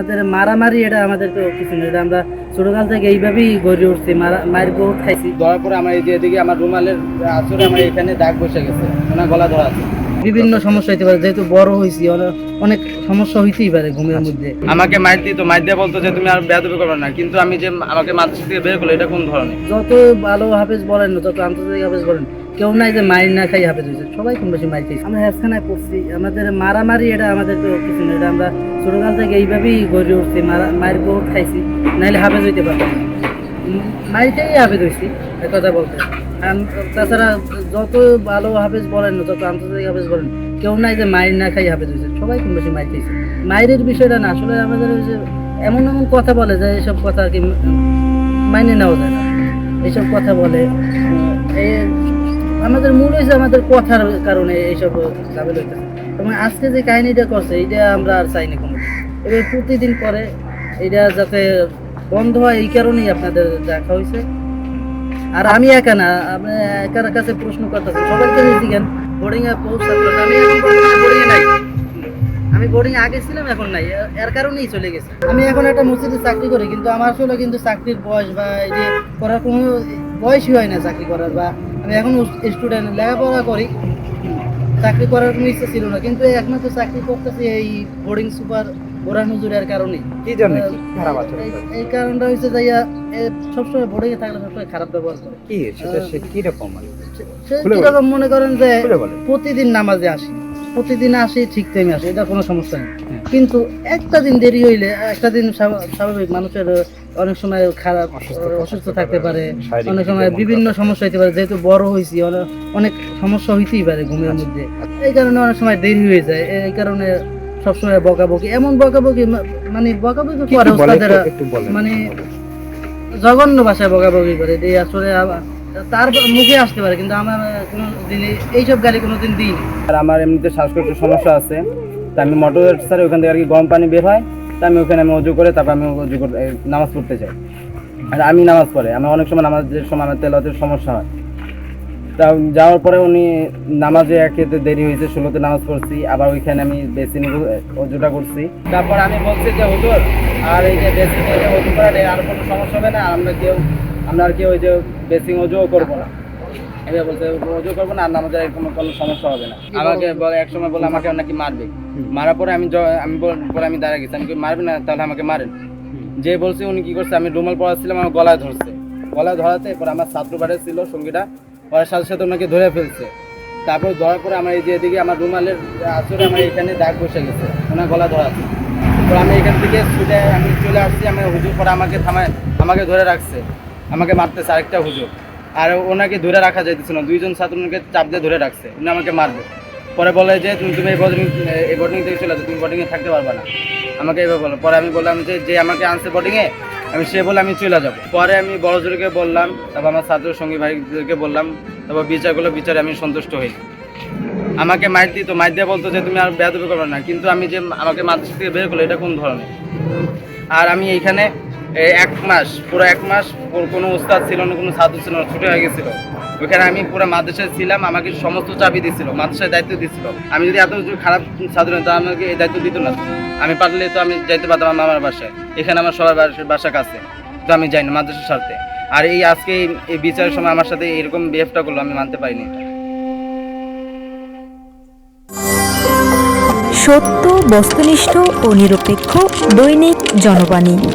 আমাদের মারামারি এটা আমাদের তো কিছু না এটা আমরা ছোটকাল থেকে এইভাবেই গড়ে উঠছি মারা মায়ের বহুত খাইছি। ধরার পরে আমার এই যে এদিকে আমার রুমালের আসরে আমার এখানে দাগ বসে গেছে ওনার গলা ধরা আছে। বিভিন্ন সমস্যা হইতে পারে যেহেতু বড় হয়েছি অনে- অনেক সমস্যা হইতেই পারে ঘুমের মধ্যে। আমাকে মাইর দিত মাইর দিয়ে বলতো যে তুমি আর বেয়াদবি করবে না কিন্তু আমি যে আমাকে মাদ্রাসা থেকে বের করল এটা কোন ধরনের? যত ভালো হাফেজ বলেন না যত আন্তর্জাতিক হাফেজ বলেন কেউ নাই যে মাইর না খাই, হাফেজ হয়েছে। সবাই কম বেশি মাইর খাইছে। আমরা হেফখানায় পড়ছি, আমাদের মারামারি এটা আমাদের তো কিছু না এটা আমরা ছোটকাল থেকে এইভাবেই গড়ে উঠছি, মারা মায়ের বহুত খাইছি, নাইলে হাফেজ হইতে পারতাম মায়ের খেয়েই হাফেজ হয়েছি কথা বলতে। তাছাড়া যত ভালো হাফেজ বলেন না, যত আন্তর্জাতিক হাফেজ বলেন, কেউ নাই যে মায়ের না খাই হাফেজ হয়েছে সবাই কম বেশি মাইর খাইছে। মায়ের বিষয়টা না, আসলে আমাদের যে এমন এমন কথা বলে যে এইসব কথা আর কি মাইনে নেওয়া যায় না। এইসব কথা বলে এই আমাদের মূল হয়েছে আমাদের কথার কারণে এইসব ঝামেলা হইতেছে। এবং আজকে যে কাহিনীটা করছে এটা আমরা আর চাইনি কোনো এবার প্রতিদিন করে এটা যাতে বন্ধ হয়, এই কারণেই আপনাদের দেখা হয়েছে আর আমি একা না, আপনি একার কাছে প্রশ্ন করতেছেন, সবাইকে দিকেন বোর্ডিং এ পৌঁছাতে আমি এখন বোর্ডিং এ নাই। আমি বোর্ডিং আগে ছিলাম, এখন নাই। এর কারণেই চলে গেছে। আমি এখন একটা মসজিদে চাকরি করি, কিন্তু আমার আসলে কিন্তু চাকরির বয়স বা এই যে করার কোনো বয়সই হয় না চাকরি করার বা আমি এখন স্টুডেন্ট লেখাপড়া করি চাকরি করার কোনো ইচ্ছা ছিল না কিন্তু একমাত্র চাকরি করতেছি এই বোর্ডিং সুপার বোরান হুজুরের কারণে। কি জন্য? খারাপ আচরণ এই- কারণটা হচ্ছে যাইয়া সবসময় বোর্ডিং এ থাকলে সবসময় খারাপ ব্যবহার করে। কি সেটা সে কি রকম মানে? সে কি রকম মনে করেন যে প্রতিদিন নামাজে আসি। প্রতিদিন আসি ঠিক টাইমে আসি এটা কোনো সমস্যা নেই। কিন্তু একটা দিন দেরি হইলে একটা দিন স্বাভাবিক মানুষের অনেক সময় খারাপ অসুস্থ থাকতে পারে অনেক সময় বিভিন্ন সমস্যা হইতে পারে যেহেতু বড় হয়েছি অনেক সমস্যা হইতেই পারে ঘুমের মধ্যে। এই কারণে অনেক সময় দেরি হয়ে যায়। এই কারণে সবসময় বকাবকি এমন বকাবকি মানে বকাবকি করে ওস্তাদেরা মানে জঘন্য ভাষায় বকাবকি করে। যে আসলে তার মুখে আসতে পারে, কিন্তু আমার কোনো দিনে এইসব গালি কোনোদিন দিইনি। আর আমার এমনিতে শ্বাসকষ্ট সমস্যা আছে, তা আমি মোটর স্যার ওখান থেকে আর কি গরম পানি বের হয়, তা আমি ওখানে আমি অজু করে তারপর আমি অজু করে নামাজ পড়তে যাই। আর আমি নামাজ পড়ে, আমার অনেক সময় নামাজের সময় আমার তেলাতের সমস্যা হয়। তা যাওয়ার পরে উনি নামাজে একেতে দেরি হয়েছে, ষোলোতে নামাজ পড়ছি, আবার ওইখানে আমি বেসিন অজুটা করছি। তারপর আমি বলছি যে, হুজুর, আর এই যে বেসিন অজু করার আর কোনো সমস্যা হবে না, আমরা কেউ, আমরা আর কেউ ওই যে বেসিং অজুও করব না। এবার বলছে অজু করব না আর নামাজের কোনো কোনো সমস্যা হবে না। আমাকে বলে এক সময় বলে আমাকে নাকি মারবে। মারার পরে আমি আমি বল- পরে আমি দাঁড়া গেছি। আমি কি মারবে না তাহলে আমাকে মারেন। যে বলছে উনি কি করছে আমি রুমাল পড়াচ্ছিলাম আমার গলায় ধরছে। গলায় ধরাতে এরপর আমার ছাত্র বাড়ি ছিল সঙ্গীটা ওর সাথে সাথে ওনাকে ধরে ফেলছে। তারপর ধরার পরে আমার এই যে এদিকে আমার রুমালের আসরে আমার এখানে দাগ বসে গেছে ওনার গলা ধরা আছে তো আমি এখান থেকে ছুটে আমি চলে আসছি আমি হুজুর পরে আমাকে থামায় আমাকে ধরে রাখছে। আমাকে মারতেছে আরেকটা হুজুর। আর ওনাকে ধরে রাখা যাইতেছে না, দুইজন ছাত্র ওনাকে চাপ দিয়ে ধরে রাখছে, উনি আমাকে মারবে। পরে বলে যে, তুমি তুমি এই বোর্ডিং এই বোর্ডিং থেকে চলে যাও, তুমি বোর্ডিংয়ে থাকতে পারবে না। আমাকে এইভাবে বলো। পরে আমি বললাম যে যে আমাকে আনছে বোর্ডিংয়ে আমি, সে বলে আমি চলে যাব। পরে আমি বড়জোরকে বললাম, তারপর আমার ছাত্র সঙ্গী ভাইদেরকে বললাম, তারপর বিচার করল, বিচারে আমি সন্তুষ্ট হই। আমাকে মাইর দিত, মাইর দিয়ে বলতো যে, তুমি আর বেয়াদবি করবে না। কিন্তু আমি যে, আমাকে মাদ্রাসা থেকে বের করল, এটা কোন ধরনের? আর আমি এইখানে এক মাস পুরো এক মাস কোনো উস্তাদ ছিল না কোনো ছাত্র ছিল না ছুটি হয়ে গেছিল। ওইখানে আমি পুরো মাদ্রাসায় ছিলাম আমাকে সমস্ত চাবি দিছিল মাদ্রাসায় দায়িত্ব দিছিল। আমি যদি এত খারাপ ছাত্র হতাম, আমাকে এই দায়িত্ব দিত না। আমি পারলে তো আমি যাইতে পারতাম আমার বাসায়। এখানে আমার সবার বাসা- কাছে। তো আমি যাই না মাদ্রাসার স্বার্থে আর এই আজকে এই- বিচারের সময় আমার সাথে এরকম বিহেভটা করল আমি মানতে পারিনি। সত্য বস্তুনিষ্ঠ ও নিরপেক্ষ দৈনিক জনবাণী।